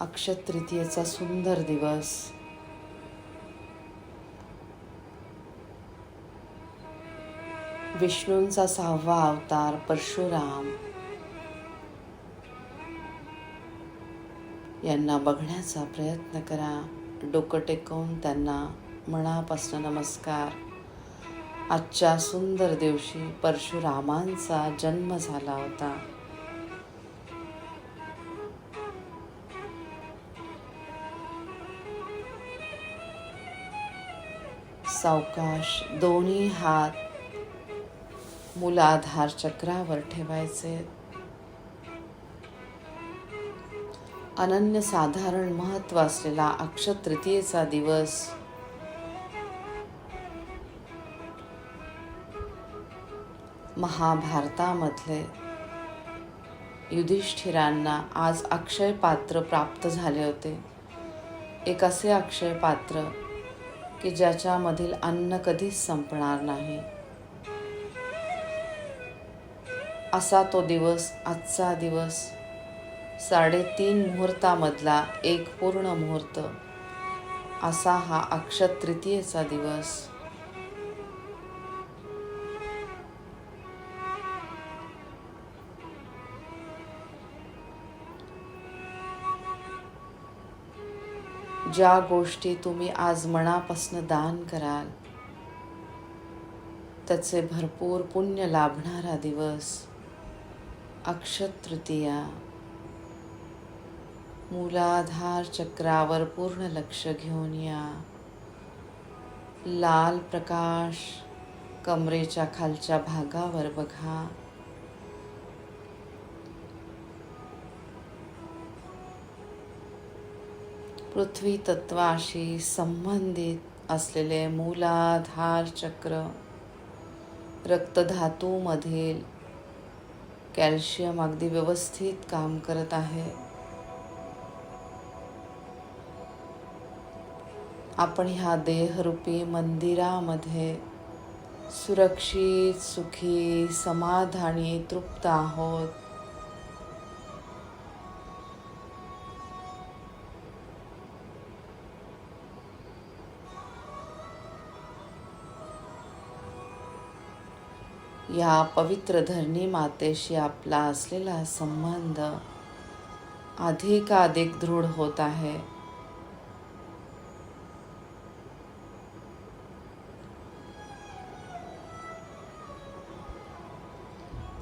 अक्षतृतीयेचा सुंदर दिवस. विष्णूंचा सहावा अवतार परशुराम. यांना बघण्याचा प्रयत्न करा. डोकं टेकवून त्यांना मनापासून नमस्कार. आजच्या सुंदर दिवशी परशुरामांचा जन्म झाला होता. सावकाश दोन्ही हात मुलाधार चक्रावर ठेवायचे. अनन्य साधारण महत्त्व असलेला अक्षय तृतीयेचा दिवस. महाभारतामधले युधिष्ठिरांना आज अक्षय पात्र प्राप्त झाले होते. एक असे अक्षय पात्र की ज्याच्यामधील अन्न कधीच संपणार नाही. असा तो दिवस आजचा दिवस साडेतीन मुहूर्तामधला एक पूर्ण मुहूर्त. असा हा अक्षतृतीयेचा दिवस. ज्या गोष्टी तुम्ही आज मनापासून दान कराल त्याचे भरपूर पुण्य लाभणारा दिवस अक्षतृतीया मूलाधार चक्रावर पूर्ण लक्ष घेऊन या. लाल प्रकाश कमरेच्या खालच्या भागावर बघा. पृथ्वी तत्वाशी संबंधित असलेले मूलाधार चक्र रक्तधातूमधील कॅल्शियम अगदी व्यवस्थित काम करत आहे. आपण ह्या देहरूपी मंदिरामध्ये सुरक्षित सुखी समाधानी तृप्त आहोत. या पवित्र धरणी मातेशी आपला असलेला संबंध अधिकाधिक दृढ होत आहे.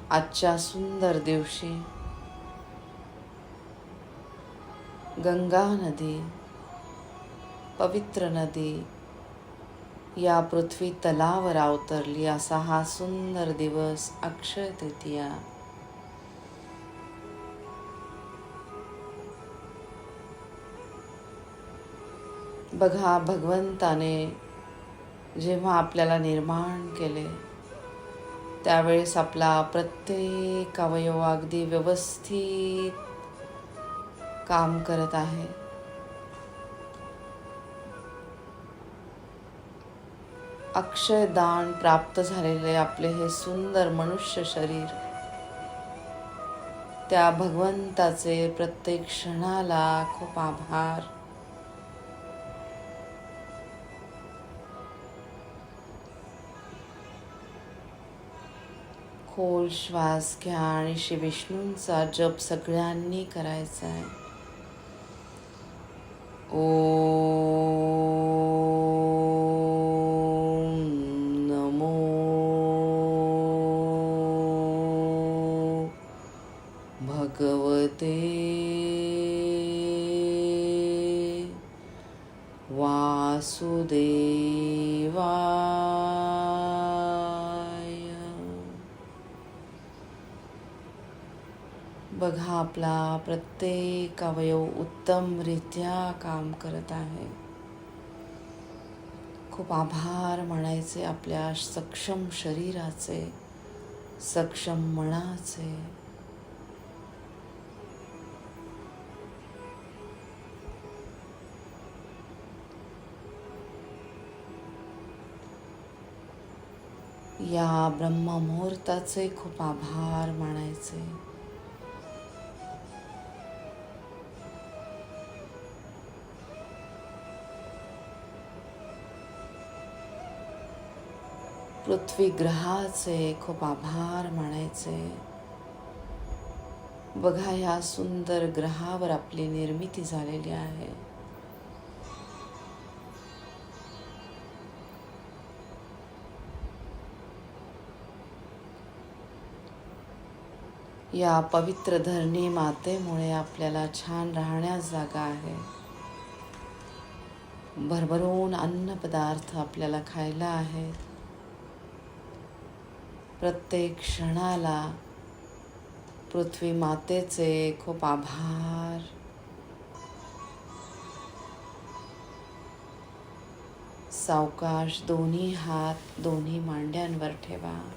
आजच्या सुंदर दिवशी गंगा नदी पवित्र नदी या पृथ्वी तलावर अवतरली असा हा सुंदर दिवस अक्षय तृतीया. बघा भगवंताने जेव्हा आपल्याला निर्माण केले त्यावेळेस आपला प्रत्येक अवयव अगदी व्यवस्थित काम करत आहे. अक्षयदान प्राप्त झालेले आपले हे सुंदर मनुष्य शरीर. त्या भगवंताचे प्रत्येक क्षणाला खूप आभार. खोल श्वास घ्या आणि श्री विष्णूंचा जप सगळ्यांनी करायचा आहे ओ ते वासुदेवाय। बघा आपला प्रत्येक अवयव उत्तमरित्या काम करत आहे. खूप आभार म्हणायचे आपल्या सक्षम शरीराचे सक्षम मनाचे. या ब्रह्ममुहूर्ताचे खूप आभार मानायचे. पृथ्वी ग्रहाचे खूप आभार मानायचे. बघा ह्या सुंदर ग्रहावर आपली निर्मिती झालेली आहे. या पवित्र धरणी मातेमुळे आपल्याला छान राहण्यास जागा आहे. भरभरून अन्नपदार्थ आपल्याला खायला आहेत. प्रत्येक क्षणाला पृथ्वी मातेचे खूप आभार. सावकाश दोन्ही हात दोन्ही मांड्यांवर ठेवा.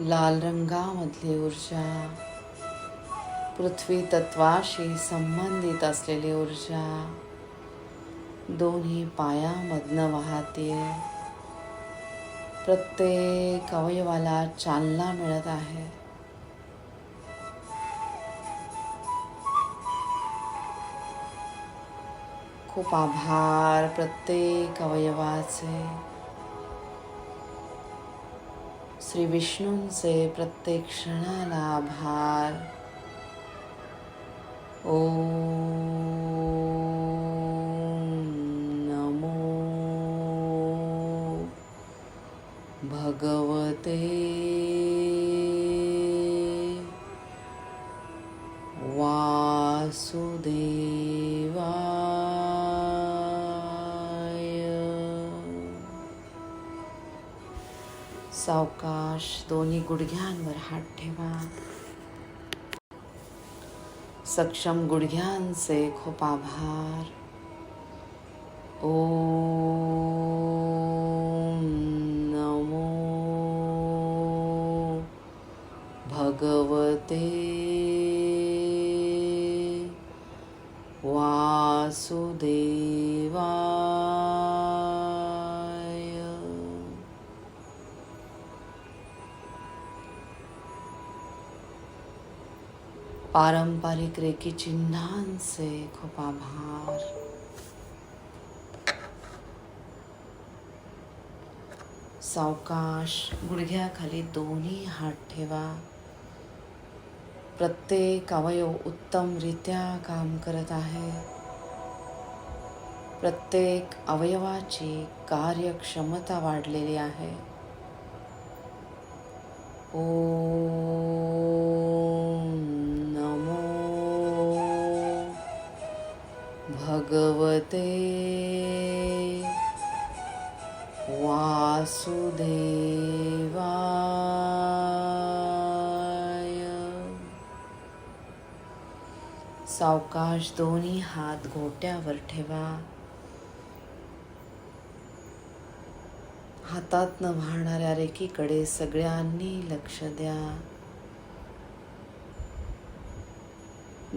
लाल रंगामधली ऊर्जा पृथ्वी तत्वाशी संबंधित असलेली ऊर्जा दोन्ही पायामधनं वाहते. प्रत्येक अवयवाला चालना मिळत आहे. खूप आभार प्रत्येक अवयवाचे. श्री विष्णूंचे प्रत्येक क्षणाला आभार. ओ नमो भगवते सावकाश दोन्ही गुडघ्यांवर हात ठेवा. सक्षम गुडघ्यांचे खूप आभार. ओ नमो भगवते वासुदेव. पारंपरिक रेकी चिन्हांचे खूप आभार सावकाश गुडघ्याखाली दोन्ही हात ठेवा। प्रत्येक अवयव उत्तमरित्या काम करत आहे। प्रत्येक अवयवाची कार्यक्षमता वाढलेली आहे। ओम भगवते वासुदेवाय. सावकाश दोन्ही हात घोट्यावर ठेवा. हातातनं वाहणाऱ्या रेखीकडे सगळ्यांनी लक्ष द्या.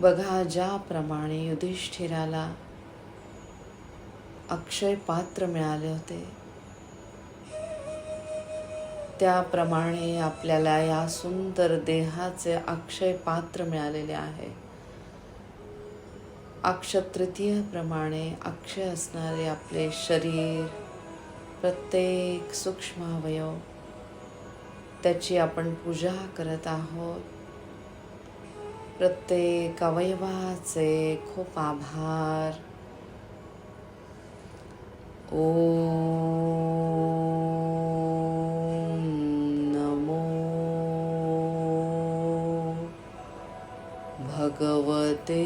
बघा ज्याप्रमाणे युधिष्ठिराला अक्षय पात्र मिळाले होते. त्याप्रमाणे आपल्याला या सुंदर देहाचे अक्षय पात्र मिळालेले आहे. अक्षतृतीयप्रमाणे अक्षय असणारे आपले शरीर प्रत्येक सूक्ष्म अवयव त्याची आपण पूजा करत आहोत. प्रत्येक अवयवाचे खूप आभार. ओ नमो भगवते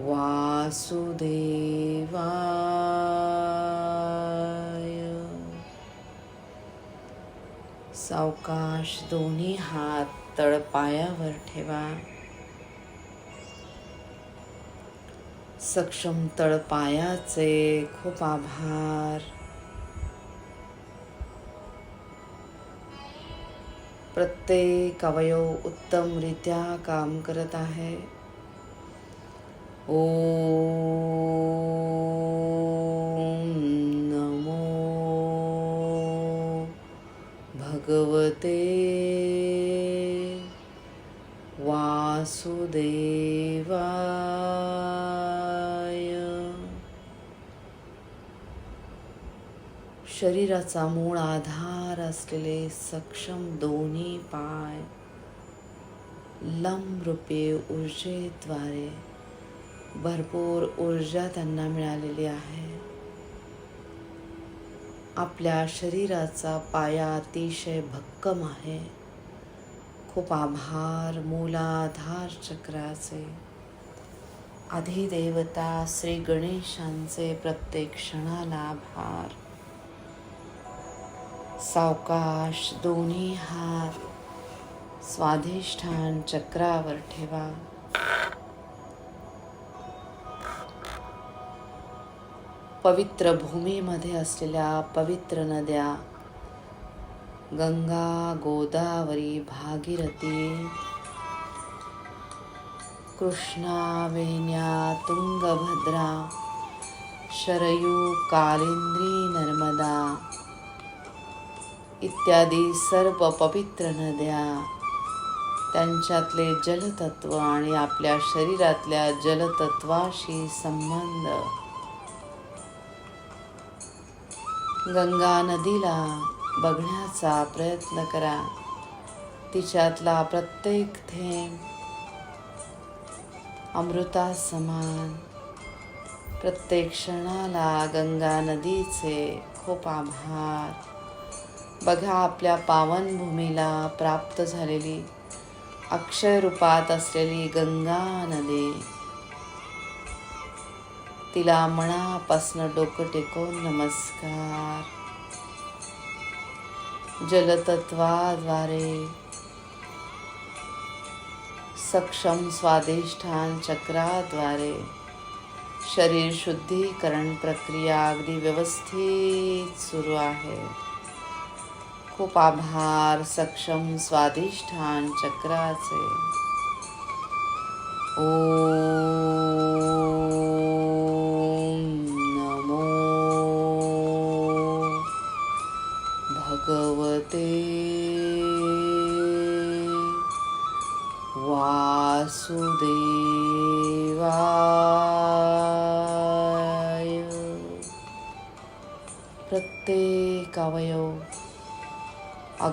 वासुदेव. सावकाश दोन्ही हात तळपायावर ठेवा. सक्षम तळपायाचे खूप आभार. प्रत्येक अवयव उत्तमरित्या काम करत आहे. ओ भगवते वासुदेवाय. शरीराचा मूळ आधार असलेले सक्षम दोन्ही पाय लंबरूपे ऊर्जेद्वारे भरपूर ऊर्जा त्यांना मिळालेली आहे. आपल्या शरीराचा पाया अतिशय भक्कम आहे. खूप आभार मूलाधार चक्राचे. अधिदेवता श्री गणेशांचे प्रत्येक क्षणाला आभार. सावकाश दोन्ही हात स्वाधिष्ठान चक्रावर ठेवा. पवित्र भूमीमध्ये असलेल्या पवित्र नद्या गंगा गोदावरी भागीरथी कृष्णा वेण्या तुंगभद्रा शरयू कालिंद्री नर्मदा इत्यादी सर्व पवित्र नद्या त्यांच्यातले जलतत्व आणि आपल्या शरीरातल्या जलतत्वाशी संबंध गंगा नदीला बघण्याचा प्रयत्न करा. तिच्यातला प्रत्येक थेंब अमृता समान प्रत्येक क्षणाला गंगा नदीचे खूप आभार बघा आपल्या पावनभूमीला प्राप्त झालेली अक्षय रूपात असलेली गंगा नदी. तिला मनापासनं डोकं टेकवून नमस्कार. जलतत्वाद्वारे सक्षम स्वादिष्ठान चक्राद्वारे शरीर शुद्धीकरण प्रक्रिया अगदी व्यवस्थित सुरू आहे. खूप आभार सक्षम स्वादिष्ठान चक्राचे. ओ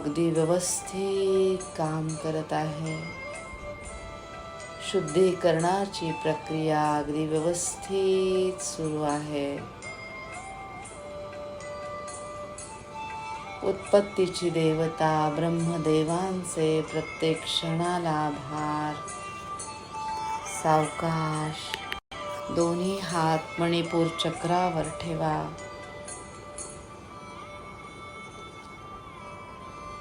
अगदी व्यवस्थित काम करत आहे. शुद्धीकरणाची प्रक्रिया अगदी व्यवस्थित सुरू आहे. उत्पत्तीची देवता ब्रह्मदेवांचे प्रत्येक क्षणाला आभार सावकाश. दोन्ही हात मणिपूर चक्रावर ठेवा.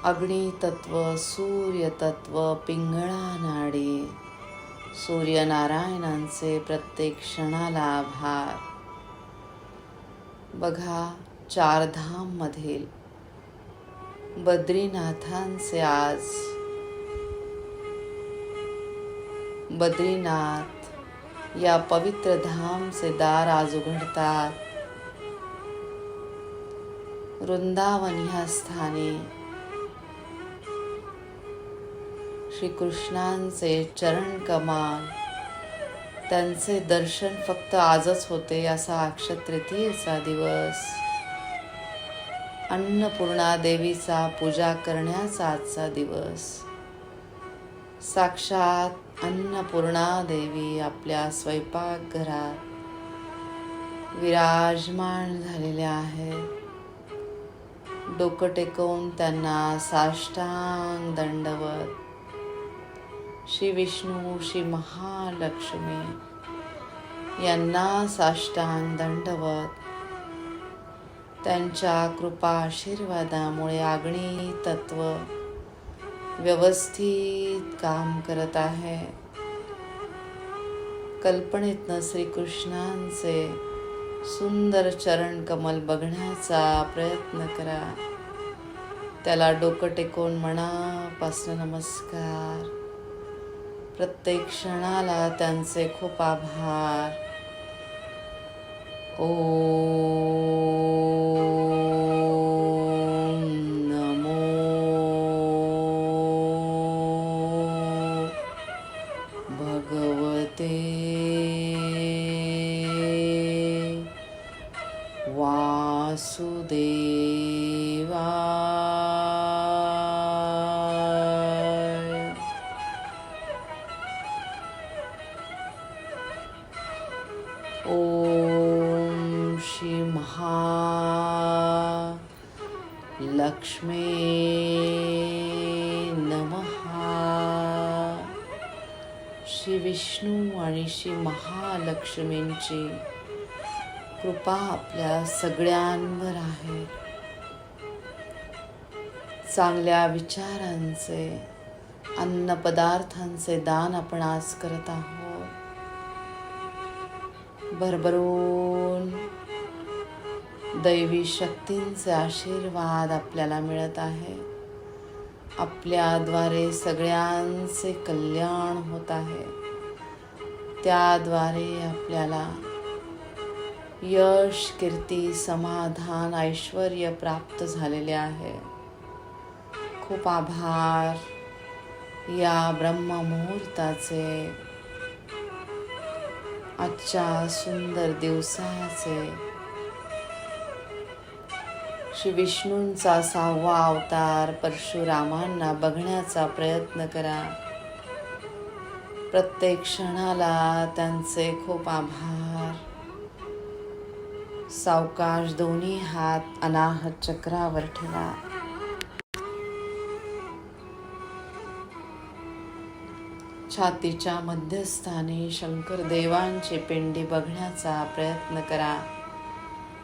अग्नितत्व सूर्यतत्व पिंगळा नाडे सूर्यनारायणांचे प्रत्येक क्षणाला आभार. बघा चारधाममधील बद्रीनाथांचे आज. बद्रीनाथ या पवित्र धामचे दार आज उघडतात. वृंदावन ह्या स्थानी श्रीकृष्णांचे चरण कमाल त्यांचे दर्शन फक्त आजच होते असा अक्षय तृतीयेचा दिवस. अन्नपूर्णा देवीचा पूजा करण्याचा आजचा दिवस. साक्षात अन्नपूर्णा देवी आपल्या स्वयंपाकघरात विराजमान झालेल्या आहेत. डोकं टेकवून त्यांना साष्टांग दंडवत. श्री विष्णू श्री महालक्ष्मी यांना साष्टांग दंडवत. त्यांच्या कृपा आशीर्वादामुळे आग्नी तत्व व्यवस्थित काम करत आहे. कल्पनेतनं श्रीकृष्णांचे सुंदर चरण कमल बघण्याचा प्रयत्न करा. त्याला डोकं टेकून मनापासून नमस्कार. प्रत्येक क्षणाला त्यांचे खूप आभार. ओ. लक्ष्मींची कृपा आपल्या सगळ्यांवर आहे. चांगल्या विचारांचे अन्नपदार्थांचे दान आपण आज करत आहोत. भरभरून दैवी शक्तींचे आशीर्वाद आपल्याला मिळत आहे. आपल्याद्वारे सगळ्यांचे कल्याण होत आहे. त्याद्वारे आपल्याला यश कीर्ती समाधान ऐश्वर प्राप्त झालेले आहे. खूप आभार या ब्रह्ममुहूर्ताचे आजच्या सुंदर दिवसाचे. श्री विष्णूंचा सहावा अवतार परशुरामांना बघण्याचा प्रयत्न करा. प्रत्येक क्षणाला त्यांचे खूप आभार. सावकाश दोन्ही हात अनाहत चक्रावर ठेवा. छातीच्या मध्यस्थानी शंकर देवांची पिंडी बघण्याचा प्रयत्न करा.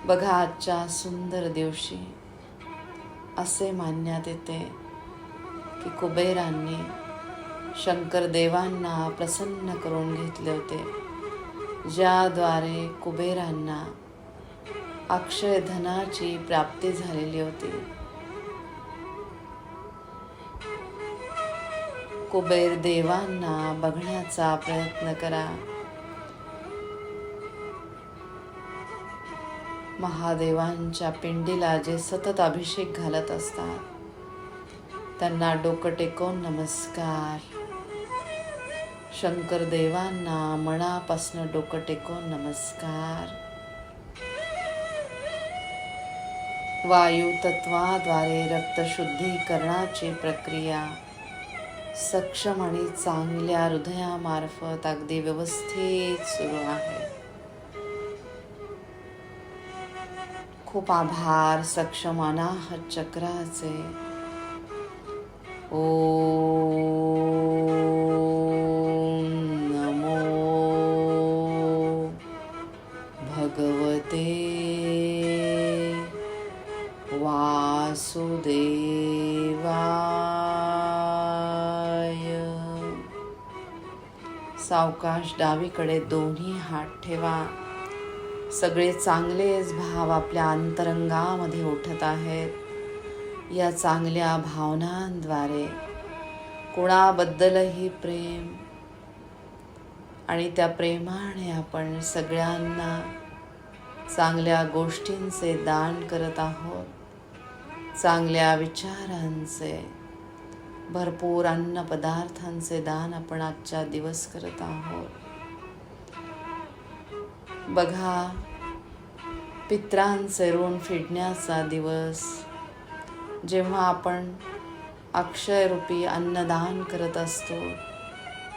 बघा आजच्या सुंदर दिवशी. असे मानण्यात येते की कुबेरांनी शंकर देवांना प्रसन्न करून घेतले होते. ज्याद्वारे कुबेरांना अक्षय धनाची प्राप्ती झालेली होती. कुबेर देवांना बघण्याचा प्रयत्न करा. महादेवांच्या पिंडीला जे सतत अभिषेक घालत असतात त्यांना डोकं टेकवून नमस्कार. शंकर देवांना मनापासनं डोकं टेकून नमस्कार. वायू तत्वाद्वारे रक्तशुद्धीकरणाची प्रक्रिया सक्षम आणि चांगल्या हृदयामार्फत अगदी व्यवस्थित सुरू आहे. खूप आभार सक्षम अनाहत चक्राचे. ओ सावकाश डावीकडे दोन्ही हात ठेवा. सगळे चांगलेच भाव आपल्या अंतरंगामध्ये उठत आहेत. या चांगल्या भावनांद्वारे. कोणाबद्दलही प्रेम. आणि त्या प्रेमाने आपण सगळ्यांना चांगल्या गोष्टींचे दान करत आहोत. चांगल्या विचारांचे. भरपूर अन्न पदार्थांचे दान आपण आजच्या दिवस करत आहोत. बघा पित्रांचे ऋण फेडण्याचा दिवस. जेव्हा आपण अक्षयरूपी अन्नदान करत असतो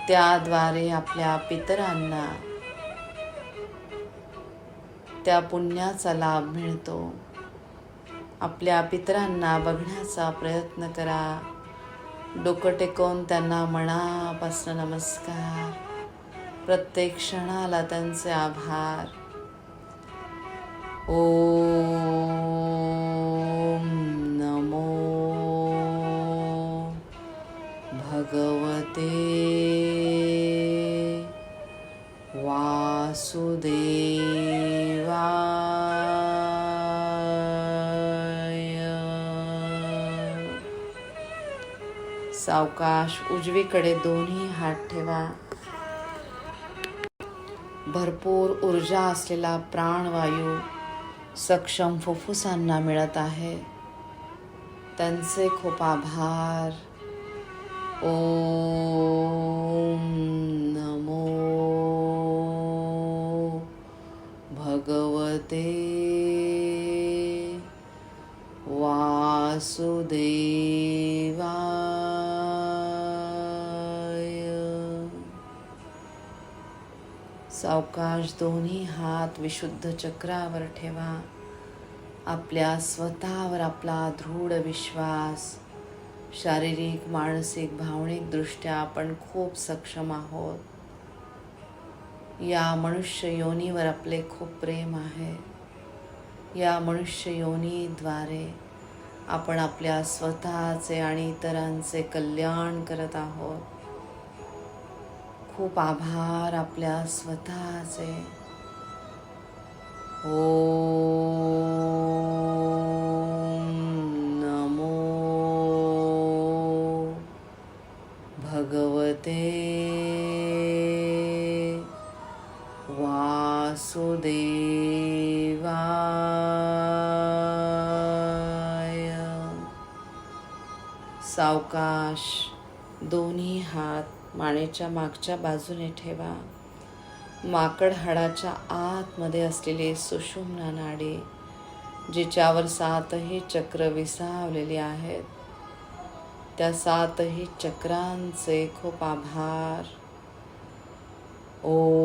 त्याद्वारे आपल्या पितरांना त्या पुण्याचा लाभ मिळतो. आपल्या पितरांना बघण्याचा प्रयत्न करा. डोकं टेकवून त्यांना मनापासून नमस्कार. प्रत्येक क्षणाला त्यांचे आभार. ओ नमो भगवते वासुदेव. सावकाश उजवीकडे दोन्ही हात ठेवा. भरपूर ऊर्जा असलेला प्राणवायू सक्षम फुफ्फुसांना मिळत आहे. त्यांचे खूप आभार. ओम नमो भगवते वासुदेव. सावकाश दोन्ही हात विशुद्ध चक्रावर ठेवा. आपल्या स्वतःवर आपला दृढ विश्वास. शारीरिक मानसिक भावनिक दृष्ट्या आपण खूप सक्षम आहोत. या मनुष्य योनीवर आपले खूप प्रेम आहे. या मनुष्य योनीद्वारे आपण आपल्या स्वतःचे आणि इतरांचे कल्याण करत आहोत. खूप आभार आपल्या स्वतःचे. ओ नमो भगवते वासुदेवाय. सावकाश दोन्ही हात मानेच्या मागच्या बाजूने ठेवा. माकड हाडाच्या आतमध्ये असलेली सुषुम्ना नाडी जिच्यावर सातही चक्र विसावलेली आहेत. त्या सातही चक्रांचे खूप आभार. ओम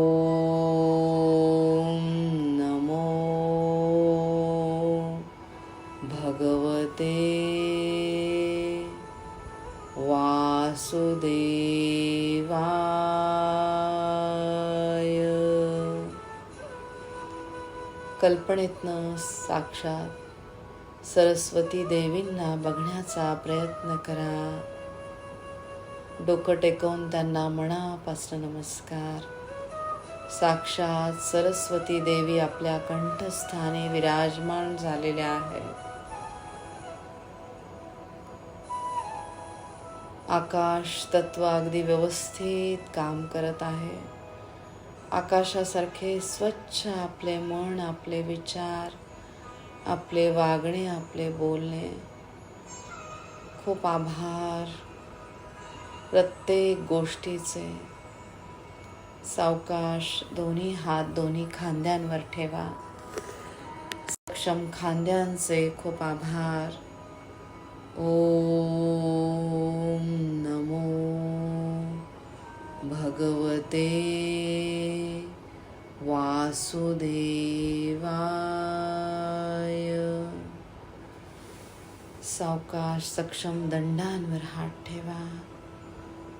नमो भगवते कल्पनेतनं साक्षात सरस्वती देवींना बघण्याचा प्रयत्न करा. डोकं टेकवून त्यांना मनापासून नमस्कार. साक्षात सरस्वती देवी आपल्या कंठस्थानी विराजमान झालेल्या आहेत. आकाश तत्व अगदी व्यवस्थित काम करत आहे. आकाशासारखे स्वच्छ आपले मन आपले विचार आपले वागणे आपले बोलणे. खूप आभार प्रत्येक गोष्टीचे. सावकाश दोन्ही हात दोन्ही खांद्यांवर ठेवा. सक्षम खांद्यांचे खूप आभार. ओम नमो भगवते वासुदेवाय. सावकाश सक्षम दंडांवर हात ठेवा.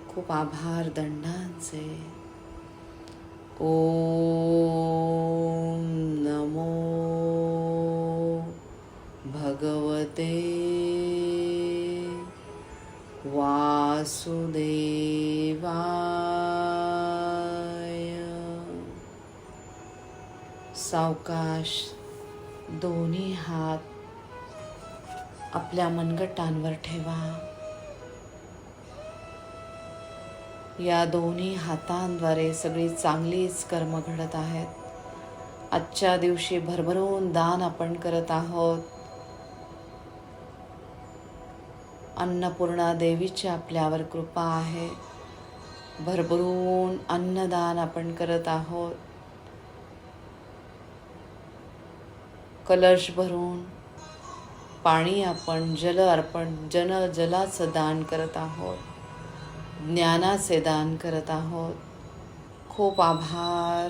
खूप आभार दंडांचे. ओम नमो भगवते वासुदेवा सावकाश दोन्ही हात आपल्या मनगटांवर ठेवा. या दोन्ही हातांद्वारे सगळी चांगलीच कर्म घडत आहेत. आजच्या दिवशी भरभरून दान आपण करत आहोत. अन्नपूर्णा देवीची आपल्यावर कृपा आहे. भरभरून अन्नदान आपण करत आहोत. कलश भरून पाणी आपण जल अर्पण जन जलाचं दान करत आहोत. ज्ञानाचे दान करत आहोत. खूप आभार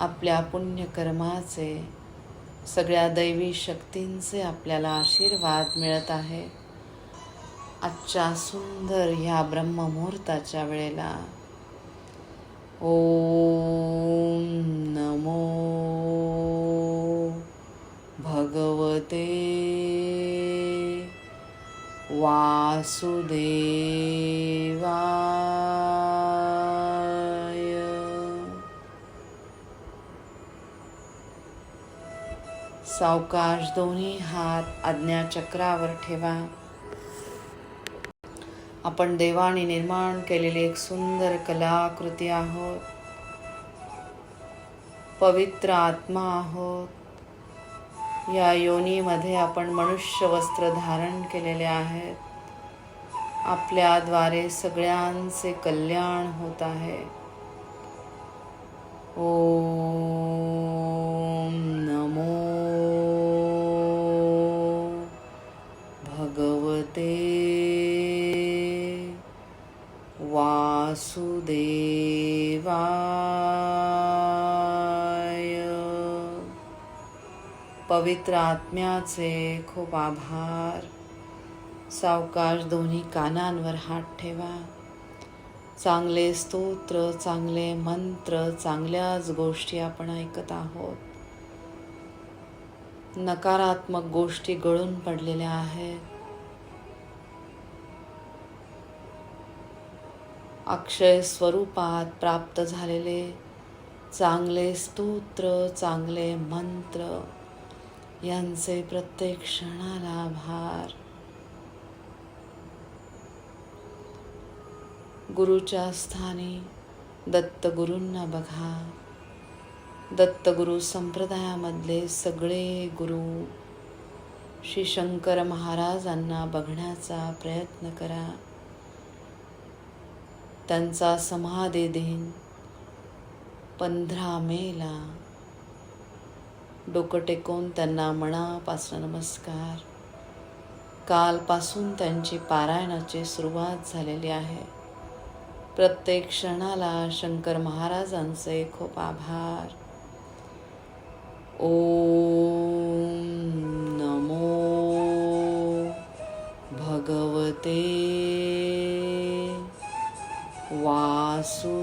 आपल्या पुण्यकर्माचे सगळ्या दैवी शक्तींचे आपल्याला आशीर्वाद मिळत आहे. आजच्या सुंदर ह्या ब्रह्ममुहूर्ताच्या वेळेला ओम नमो भगवते वासुदेवाय. सावकाश दोन्ही हात आज्ञाचक्रावर ठेवा. आपण देवाने निर्माण केलेली एक सुंदर कलाकृती आहोत. पवित्र आत्मा आहोत. या योनीमध्ये आपण मनुष्य वस्त्र धारण केलेले आहेत. आपल्याद्वारे सगळ्यांचे कल्याण होत आहे. ओ नमो पवित्र आत्म्याचे खूप आभार. सावकाश दोन्ही कानांवर हात ठेवा. चांगले स्तोत्र चांगले मंत्र चांगल्याच गोष्टी आपण ऐकत आहोत. नकारात्मक गोष्टी गळून पडलेल्या आहेत. अक्षय स्वरूपात प्राप्त झालेले चांगले स्तोत्र चांगले मंत्र यांचे प्रत्येक क्षणाला भार. गुरुच्या स्थानी दत्तगुरूंना बघा. दत्तगुरु संप्रदायामधले सगळे गुरु श्री शंकर महाराजांना बघण्याचा प्रयत्न करा. त्यांचा समाधी दिन पंधरा मेला. डोकं टेकून त्यांना मनापासून नमस्कार. कालपासून त्यांची पारायणाची सुरुवात झालेली आहे. प्रत्येक क्षणाला शंकर महाराजांचे खूप आभार. ओम नमो भगवते वासुदेवा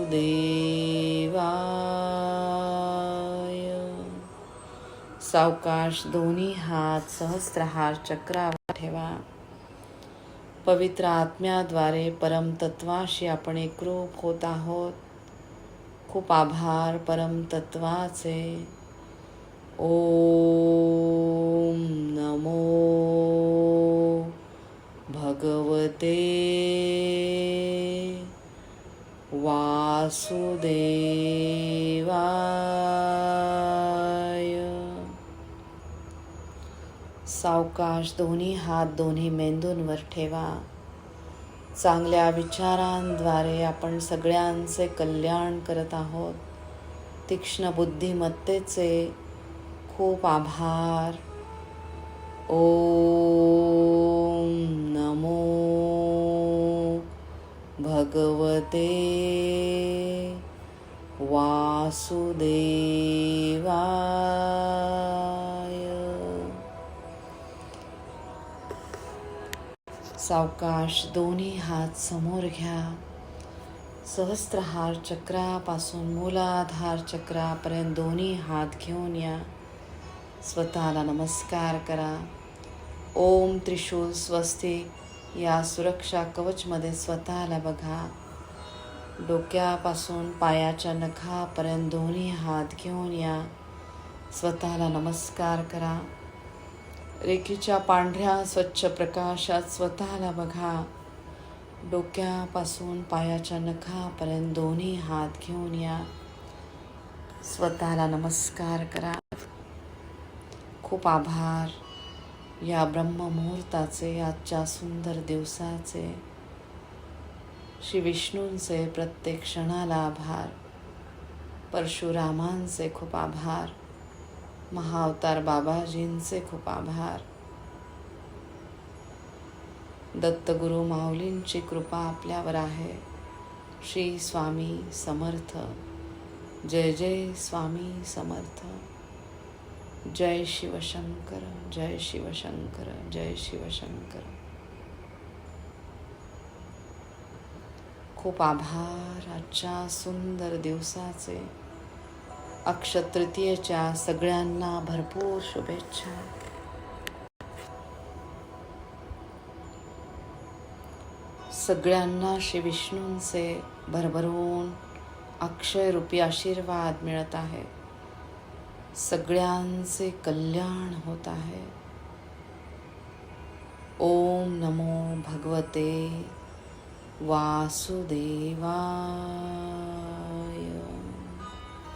सावकाश दोन्ही हात सहस्त्रहार चक्रावर ठेवा. पवित्र आत्म्याद्वारे परमतत्वाशी आपण एकरूप होत आहोत. खूप आभार परमतत्वाचे. ओम नमो भगवते वासुदेवा सावकाश दोन्ही हात दोन्ही मेंदूंवर ठेवा. चांगल्या विचारांद्वारे आपण सगळ्यांचे कल्याण करत आहोत. तीक्ष्ण बुद्धिमत्तेचे खूप आभार. ओम नमो भगवते वासुदेवा सावकाश दोन्ही हात समोर घ्या. सहस्त्रहार चक्रापासून मूलाधार चक्रापर्यंत दोन्ही हात घेऊन या. स्वतःला नमस्कार करा. ओम त्रिशूल स्वस्ती. या सुरक्षा कवचमध्ये स्वतःला बघा. डोक्यापासून पायाच्या नखापर्यंत दोन्ही हात घेऊन या. स्वतःला नमस्कार करा. रेखीच्या पांढऱ्या स्वच्छ प्रकाशात स्वतःला बघा. डोक्यापासून पायाच्या नखापर्यंत दोन्ही हात घेऊन या. स्वतःला नमस्कार करा. खूप आभार. या ब्रह्ममुहूर्ताचे आजच्या सुंदर दिवसाचे श्री विष्णूंचे प्रत्येक क्षणाला आभार. परशुरामांचे खूप आभार. महाअवतार बाबाजींचे खूप आभार. दत्तगुरु माऊलींची कृपा आपल्यावर आहे. श्री स्वामी समर्थ. जय जय स्वामी समर्थ. जय शिवशंकर जय शिवशंकर जय शिवशंकर. खूप आभार आजच्या सुंदर दिवसाचे. अक्षतृतीयेच्या सगळ्यांना भरपूर शुभेच्छा. सगळ्यांना श्री विष्णूंचे भरभरून अक्षयरूपी आशीर्वाद मिळत आहे. सगळ्यांचे कल्याण होत आहे. ओम नमो भगवते वासुदेवा